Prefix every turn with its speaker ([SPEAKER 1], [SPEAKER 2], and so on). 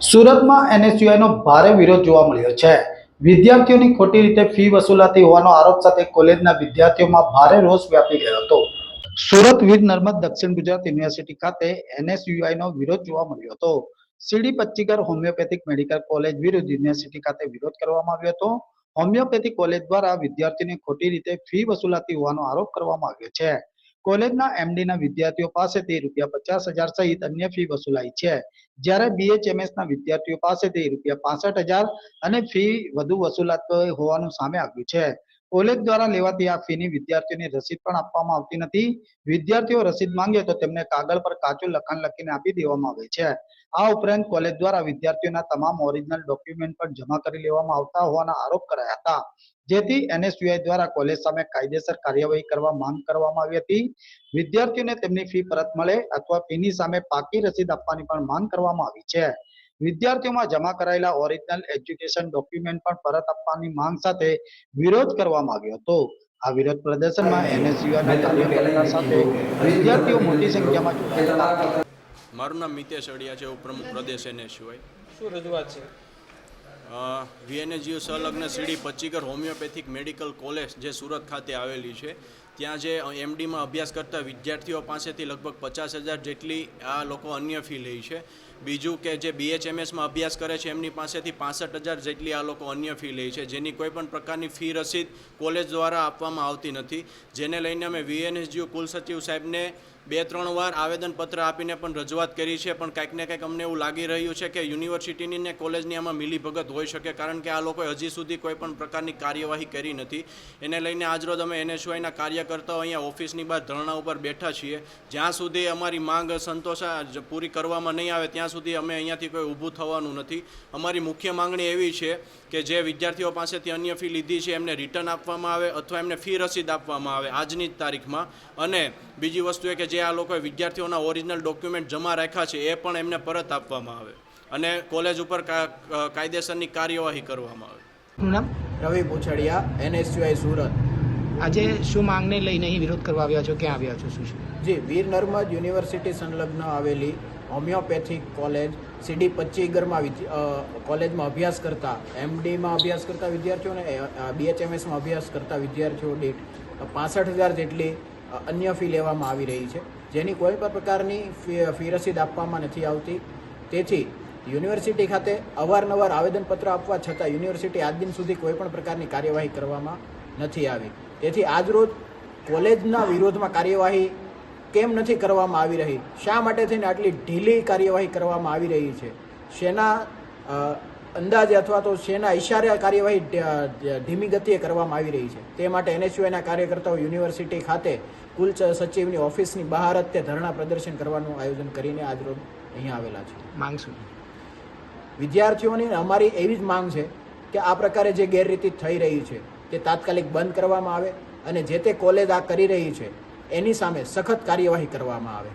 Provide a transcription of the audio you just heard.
[SPEAKER 1] સુરતમાં એનએસયુઆઈનો ભારે વિરોધ જોવા મળ્યો છે. વિદ્યાર્થીઓની ખોટી રીતે ફી વસૂલાતી હોવાનો આરોપ સાથે કોલેજના વિદ્યાર્થીઓમાં ભારે રોષ વ્યાપી ગયો હતો. સુરત વીર નર્મદ દક્ષિણ ગુજરાત યુનિવર્સિટી ખાતે એનએસયુઆઈનો વિરોધ જોવા મળ્યો હતો. C D Pachchigar homeopathic medical college વિરુદ્ધ યુનિવર્સિટી ખાતે વિરોધ કરવામાં આવ્યો હતો. હોમિયોપેથિક કોલેજ દ્વારા વિદ્યાર્થીઓની ખોટી રીતે ફી વસૂલાતી હોવાનો આરોપ કરવામાં આવ્યો છે. કોલેજના એમડી ના વિદ્યાર્થીઓ પાસેથી રૂપિયા પચાસ હજાર સહિત અન્ય ફી વસૂલાઈ છે. જ્યારે બીએચએમએસ ના વિદ્યાર્થીઓ પાસેથી રૂપિયા પાસઠ હજાર અને ફી વધુ વસૂલાત હોવાનું સામે આવ્યું છે. કોલેજ દ્વારા લેવાતી આ ફીની વિદ્યાર્થીઓની રસીદ પણ આપવામાં આવતી નથી. વિદ્યાર્થીઓ રસીદ માંગે તો તેમને કાગળ પર કાચું લખાણ લખીને આપી દેવામાં આવે છે. આ ઉપરાંત કોલેજ દ્વારા વિદ્યાર્થીઓના તમામ ઓરિજિનલ ડોક્યુમેન્ટ પણ જમા કરી લેવામાં આવતા હોવાના આરોપ કરાયા હતા. જેથી એનએસયુઆઈ દ્વારા કોલેજ સામે કાયદેસર કાર્યવાહી કરવા માંગ કરવામાં આવી હતી. વિદ્યાર્થીઓને તેમની ફી પરત મળે અથવા ફીની સામે પાકી રસીદ આપવાની પણ માંગ કરવામાં આવી છે. વિદ્યાર્થીઓમાં જમા કરાયેલા ઓરિજિનલ એજ્યુકેશન ડોક્યુમેન્ટ પણ પરત આપવાની માંગ સાથે વિરોધ કરવામાં આવ્યો હતો. આ વિરોધ પ્રદર્શનમાં એનએસયુઆરના કાર્યકર્તા સાથે વિદ્યાર્થીઓ મોટી સંખ્યામાં જોડાયા હતા.
[SPEAKER 2] મારું નામ મિતેશ અડિયા છે ઉપપ્રમુખ પ્રદેશ એનએસયુઆઈ
[SPEAKER 3] શું રજૂઆત છે?
[SPEAKER 2] વીએનએજીઓ સંલગ્ન C D Pachchigar homeopathic medical college જે સુરત ખાતે આવેલી છે. ત્યાં જે એમડીમાં અભ્યાસ કરતા વિદ્યાર્થીઓ પાસેથી લગભગ પચાસ હજાર જેટલી આ લોકો અન્ય ફી લે છે. બીજું કે જે બીએચએમએસમાં અભ્યાસ કરે છે, એમની પાસેથી પાસઠ હજાર જેટલી આ લોકો અન્ય ફી લે છે, જેની કોઈ પણ પ્રકારની ફી રસીદ કોલેજ દ્વારા આપવામાં આવતી નથી. જેને લઈને અમે વીએનએસજીઓ કુલસચિવ સાહેબને બે ત્રણ વાર આવેદનપત્ર આપીને પણ રજૂઆત કરી છે, પણ કાંઈક ને કાંઈક અમને એવું લાગી રહ્યું છે કે યુનિવર્સિટીની ને કોલેજની આમાં મિલીભગત હોઈ શકે, કારણ કે આ લોકોએ હજી સુધી કોઈ પણ પ્રકારની કાર્યવાહી કરી નથી. એને લઈને આજરોજ અમે એનએસયુઆઈના કાર્યકર્તાઓ અહીંયા ઓફિસની બહાર ધરણા ઉપર બેઠા છીએ. જ્યાં સુધી અમારી માંગ સંતોષા પૂરી કરવામાં નહીં આવે, ત્યાં સુધી અમે અહીંયાથી કોઈ ઊભું થવાનું નથી. અમારી મુખ્ય માંગણી એવી છે કે જે વિદ્યાર્થીઓ પાસેથી અન્ય ફી લીધી છે, એમને રિટર્ન આપવામાં આવે અથવા એમને ફી રસીદ આપવામાં આવે આજની જ તારીખમાં. અને બીજી વસ્તુ એ કે જે આ લોકોએ વિદ્યાર્થીઓના ઓરિજિનલ ડોક્યુમેન્ટ જમા રાખ્યા છે એ પણ એમને પરત આપવામાં આવે. અને કોલેજ ઉપર કાયદેસરની કાર્યવાહી કરવામાં આવે.
[SPEAKER 3] નામ?
[SPEAKER 4] રવિ પૂછડિયા એનએસયુઆઈ સુરત.
[SPEAKER 3] આજે શું માંગને લઈને અહીં વિરોધ કરવા આવ્યા છો? ક્યાં આવ્યા છો? શું છે?
[SPEAKER 4] જી વીર નર્મદ યુનિવર્સિટી સંલગ્ન આવેલી હોમિયોપેથિક કોલેજ સીડી પચ્ચીગરમાં કોલેજમાં અભ્યાસ કરતા એમડીમાં અભ્યાસ કરતા વિદ્યાર્થીઓને બીએચએમએસમાં અભ્યાસ કરતા વિદ્યાર્થીઓ દીઠ પાસઠ હજાર જેટલી અન્ય ફી લેવામાં આવી રહી છે, જેની કોઈ પણ પ્રકારની ફી રસીદ આપવામાં નથી આવતી. તેથી યુનિવર્સિટી ખાતે અવારનવાર આવેદનપત્ર આપવા છતાં યુનિવર્સિટી આજ દિન સુધી કોઈ પણ પ્રકારની કાર્યવાહી કરવામાં નથી આવી. તેથી આજરોજ કોલેજના વિરોધમાં કાર્યવાહી કેમ નથી કરવામાં આવી રહી? શા માટે થઈને આટલી ઢીલી કાર્યવાહી કરવામાં આવી રહી છે? શેના અંદાજે અથવા તો શેના ઇશારે કાર્યવાહી ધીમી ગતિએ કરવામાં આવી રહી છે. તે માટે એનએસયુઆઈના કાર્યકર્તાઓ યુનિવર્સિટી ખાતે કુલ સચિવની ઓફિસની બહાર જ તે ધરણા પ્રદર્શન કરવાનું આયોજન કરીને આજરોજ અહીં આવેલા છે.
[SPEAKER 3] માંગ શું?
[SPEAKER 4] વિદ્યાર્થીઓની અમારી એવી જ માંગ છે કે આ પ્રકારે જે ગેરરીતિ થઈ રહી છે તે તાત્કાલિક બંધ કરવામાં આવે અને જે તે કોલેજ આ કરી રહી છે એની સામે સખત કાર્યવાહી કરવામાં આવે.